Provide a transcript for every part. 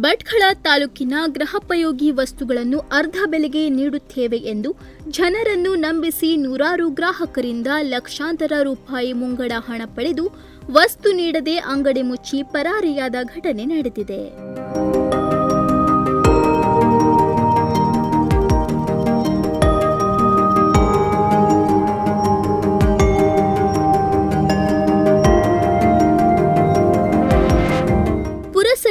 ಭಟ್ಕಳ ತಾಲೂಕಿನ ಗೃಹೋಪಯೋಗಿ ವಸ್ತುಗಳನ್ನು ಅರ್ಧ ಬೆಲೆಗೆ ನೀಡುತ್ತೇವೆ ಎಂದು ಜನರನ್ನು ನಂಬಿಸಿ ನೂರಾರು ಗ್ರಾಹಕರಿಂದ ಲಕ್ಷಾಂತರ ರೂಪಾಯಿ ಮುಂಗಡ ಹಣ ಪಡೆದು ವಸ್ತು ನೀಡದೆ ಅಂಗಡಿ ಮುಚ್ಚಿ ಪರಾರಿಯಾದ ಘಟನೆ ನಡೆದಿದೆ.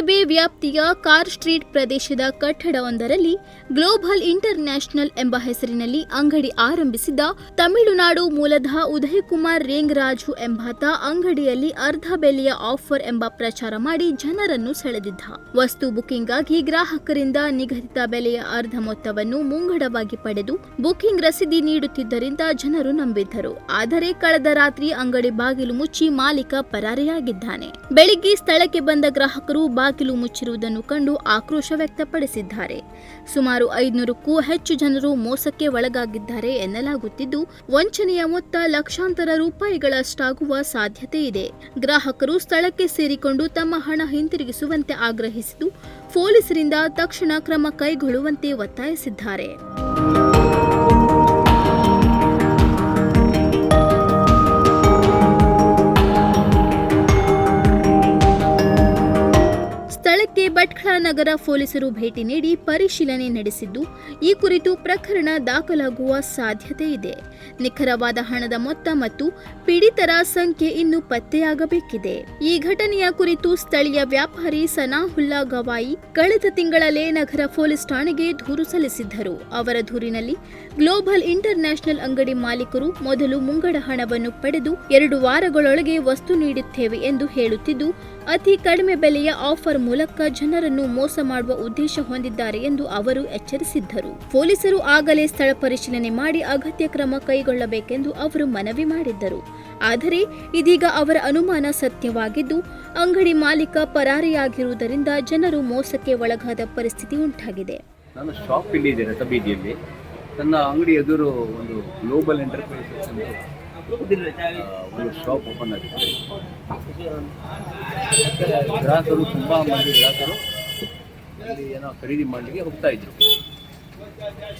ಪುರಸಭೆ ವ್ಯಾಪ್ತಿಯ ಕಾರ್ ಸ್ಟ್ರೀಟ್ ಪ್ರದೇಶದ ಕಟ್ಟಡವೊಂದರಲ್ಲಿ ಗ್ಲೋಬಲ್ ಇಂಟರ್ ನ್ಯಾಷನಲ್ ಎಂಬ ಹೆಸರಿನಲ್ಲಿ ಅಂಗಡಿ ಆರಂಭಿಸಿದ್ದ ತಮಿಳುನಾಡು ಮೂಲದ ಉದಯಕುಮಾರ್ ರೇಂಗರಾಜು ಎಂಬಾತ ಅಂಗಡಿಯಲ್ಲಿ ಅರ್ಧ ಬೆಲೆಯ ಆಫರ್ ಎಂಬ ಪ್ರಚಾರ ಮಾಡಿ ಜನರನ್ನು ಸೆಳೆದಿದ್ದ. ವಸ್ತು ಬುಕಿಂಗ್ಗಾಗಿ ಗ್ರಾಹಕರಿಂದ ನಿಗದಿತ ಬೆಲೆಯ ಅರ್ಧ ಮೊತ್ತವನ್ನು ಮುಂಗಡವಾಗಿ ಪಡೆದು ಬುಕಿಂಗ್ ರಸೀದಿ ನೀಡುತ್ತಿದ್ದರಿಂದ ಜನರು ನಂಬಿದ್ದರು. ಆದರೆ ಕಳೆದ ರಾತ್ರಿ ಅಂಗಡಿ ಬಾಗಿಲು ಮುಚ್ಚಿ ಮಾಲೀಕ ಪರಾರಿಯಾಗಿದ್ದಾನೆ. ಬೆಳಿಗ್ಗೆ ಸ್ಥಳಕ್ಕೆ ಬಂದ ಗ್ರಾಹಕರು ಬಾಗಿಲು ಮುಚ್ಚಿರುವುದನ್ನು ಕಂಡು ಆಕ್ರೋಶ ವ್ಯಕ್ತಪಡಿಸಿದ್ದಾರೆ. ಸುಮಾರು ಐದುನೂರಕ್ಕೂ ಹೆಚ್ಚು ಜನರು ಮೋಸಕ್ಕೆ ಒಳಗಾಗಿದ್ದಾರೆ ಎನ್ನಲಾಗುತ್ತಿದ್ದು, ವಂಚನೆಯ ಮೊತ್ತ ಲಕ್ಷಾಂತರ ರೂಪಾಯಿಗಳಷ್ಟಾಗುವ ಸಾಧ್ಯತೆ ಇದೆ. ಗ್ರಾಹಕರು ಸ್ಥಳಕ್ಕೆ ಸೇರಿಕೊಂಡು ತಮ್ಮ ಹಣ ಹಿಂತಿರುಗಿಸುವಂತೆ ಆಗ್ರಹಿಸಿದ್ದು, ಪೊಲೀಸರಿಂದ ತಕ್ಷಣ ಕ್ರಮ ಕೈಗೊಳ್ಳುವಂತೆ ಒತ್ತಾಯಿಸಿದ್ದಾರೆ. ನಗರ ಪೊಲೀಸರು ಭೇಟಿ ನೀಡಿ ಪರಿಶೀಲನೆ ನಡೆಸಿದ್ದು, ಈ ಕುರಿತು ಪ್ರಕರಣ ದಾಖಲಾಗುವ ಸಾಧ್ಯತೆ ಇದೆ. ನಿಖರವಾದ ಹಣದ ಮೊತ್ತ ಮತ್ತು ಪೀಡಿತರ ಸಂಖ್ಯೆ ಇನ್ನು ಪತ್ತೆಯಾಗಬೇಕಿದೆ. ಈ ಘಟನೆಯ ಕುರಿತು ಸ್ಥಳೀಯ ವ್ಯಾಪಾರಿ ಸನಾಹುಲ್ಲಾ ಗವಾಯಿ ಕಳೆದ ತಿಂಗಳಲ್ಲೇ ನಗರ ಪೊಲೀಸ್ ಠಾಣೆಗೆ ದೂರು ಸಲ್ಲಿಸಿದ್ದರು. ಅವರ ದೂರಿನಲ್ಲಿ ಗ್ಲೋಬಲ್ ಇಂಟರ್ ಅಂಗಡಿ ಮಾಲೀಕರು ಮೊದಲು ಮುಂಗಡ ಹಣವನ್ನು ಪಡೆದು ಎರಡು ವಾರಗಳೊಳಗೆ ವಸ್ತು ನೀಡುತ್ತೇವೆ ಎಂದು ಹೇಳುತ್ತಿದ್ದು, ಅತಿ ಕಡಿಮೆ ಬೆಲೆಯ ಆಫರ್ ಮೂಲಕ ಜನರನ್ನು ಮೋಸ ಮಾಡುವ ಉದ್ದೇಶ ಹೊಂದಿದ್ದಾರೆ ಎಂದು ಅವರು ಎಚ್ಚರಿಸಿದ್ದರು. ಪೊಲೀಸರು ಆಗಲೇ ಸ್ಥಳ ಪರಿಶೀಲನೆ ಮಾಡಿ ಅಗತ್ಯ ಕ್ರಮ ಕೈಗೊಳ್ಳಬೇಕೆಂದು ಅವರು ಮನವಿ ಮಾಡಿದ್ದರು. ಆದರೆ, ಇದೀಗ ಅವರ ಅನುಮಾನ ಸತ್ಯವಾಗಿದ್ದು, ಅಂಗಡಿ ಮಾಲೀಕ ಪರಾರಿಯಾಗಿರುವುದರಿಂದ ಜನರು ಮೋಸಕ್ಕೆ ಒಳಗಾದ ಪರಿಸ್ಥಿತಿ ಉಂಟಾಗಿದೆ. ನಾನು ಶಾಪ್ ಇಲ್ಲಿ ಇದೆ ರಥಬೀದಿಯಲ್ಲಿ ನನ್ನ ಅಂಗಡಿ ಎದುರು ಒಂದು ಗ್ಲೋಬಲ್ ಎಂಟರ್ಪ್ರೈಸಸ್ ಒಂದು ಶಾಪ್ ಓಪನ್ ಆಗಿದೆ. ಗ್ರಾಹಕರು, ತುಂಬ ಮಂದಿ ಗ್ರಾಹಕರು ಅಲ್ಲಿ ಏನೋ ಖರೀದಿ ಮಾಡಲಿಕ್ಕೆ ಹೋಗ್ತಾ ಇದ್ರು.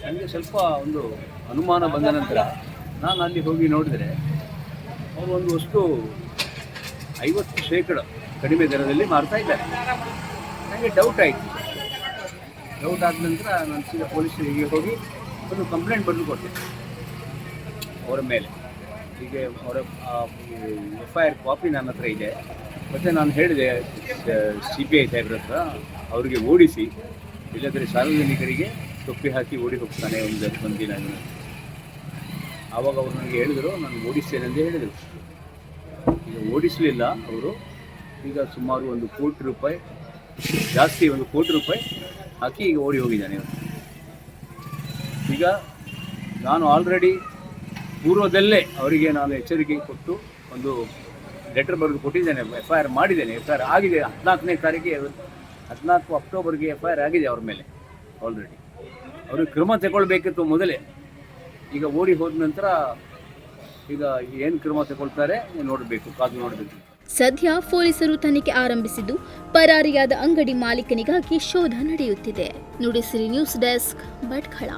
ನನಗೆ ಸ್ವಲ್ಪ ಒಂದು ಅನುಮಾನ ಬಂದ ನಂತರ ನಾನು ಅಲ್ಲಿ ಹೋಗಿ ನೋಡಿದರೆ ಅವರು ಒಂದು ವಸ್ತು ಐವತ್ತು ಶೇಕಡ ಕಡಿಮೆ ದರದಲ್ಲಿ ಮಾರ್ತಾ ಇದ್ದಾರೆ. ನನಗೆ ಡೌಟ್ ಆಯಿತು. ಡೌಟ್ ಆದ ನಂತರ ನಾನು ಸೀದಾ ಪೊಲೀಸರಿಗೆ ಹೋಗಿ ಒಂದು ಕಂಪ್ಲೇಂಟ್ ಬರೆದು ಕೊಟ್ಟೆ. ಅವರ ಮೇಲೆ. ಹೀಗೆ ಅವರ ಎಫ್ ಐ ಆರ್ ಕಾಪಿ ನನ್ನ ಹತ್ರ ಇದೆ. ಮತ್ತು ನಾನು ಹೇಳಿದೆ ಸಿ ಬಿ ಐ ಸಾಹೇಬ್ರ ಹತ್ರ ಅವರಿಗೆ ಓಡಿಸಿ ಇಲ್ಲದ್ರೆ ಸಾರ್ವಜನಿಕರಿಗೆ ತೊಪ್ಪಿ ಹಾಕಿ ಓಡಿ ಹೋಗ್ತಾನೆ ಒಂದು ದಿನ. ಅದನ್ನು. ಆವಾಗ ಅವರು ನನಗೆ ಹೇಳಿದರು, ನಾನು ಓಡಿಸ್ತೇನೆ ಅಂತ ಹೇಳಿದರು. ಈಗ ಓಡಿಸಲಿಲ್ಲ ಅವರು. ಈಗ ಸುಮಾರು ಒಂದು ಕೋಟಿ ರೂಪಾಯಿ, ಜಾಸ್ತಿ ಒಂದು ಕೋಟಿ ರೂಪಾಯಿ ಹಾಕಿ ಈಗ ಓಡಿ ಹೋಗಿದ್ದಾನೆ ಈಗ ನಾನು ಆಲ್ರೆಡಿ ಪೂರ್ವದಲ್ಲೇ ಅವರಿಗೆ ನಾನು ಎಚ್ಚರಿಕೆ ಕೊಟ್ಟು ಒಂದು ಲೆಟರ್ ಬರೆದು ಕೊಟ್ಟಿದ್ದೇನೆ ಎಫ್ ಐ ಆರ್ ಮಾಡಿದ್ದೇನೆ. ಎಫ್ ಐ ಆರ್ ಆಗಿದೆ, ಹದಿನಾಲ್ಕನೇ ತಾರೀಕಿಗೆ ಹದಿನಾಲ್ಕು ಅಕ್ಟೋಬರ್ಗೆ ಎಫ್ ಐ ಆರ್ ಆಗಿದೆ ಅವ್ರ ಮೇಲೆ ಆಲ್ರೆಡಿ ಅವರು ಕ್ರಮ ತಗೊಳ್ಬೇಕಿತ್ತು ಮೊದಲೇ. ಈಗ ಓಡಿ ಹೋದ ನಂತರ ಈಗ ಏನು ಕ್ರಮ ತಗೊಳ್ತಾರೆ ನೋಡಬೇಕು, ಕಾದು ನೋಡಬೇಕು. ಸದ್ಯ ಪೊಲೀಸರು ತನಿಖೆ ಆರಂಭಿಸಿದ್ದು, ಪರಾರಿಯಾದ ಅಂಗಡಿ ಮಾಲೀಕನಿಗಾಗಿ ಶೋಧ ನಡೆಯುತ್ತಿದೆ. Nudisiri news desk Bhatkal.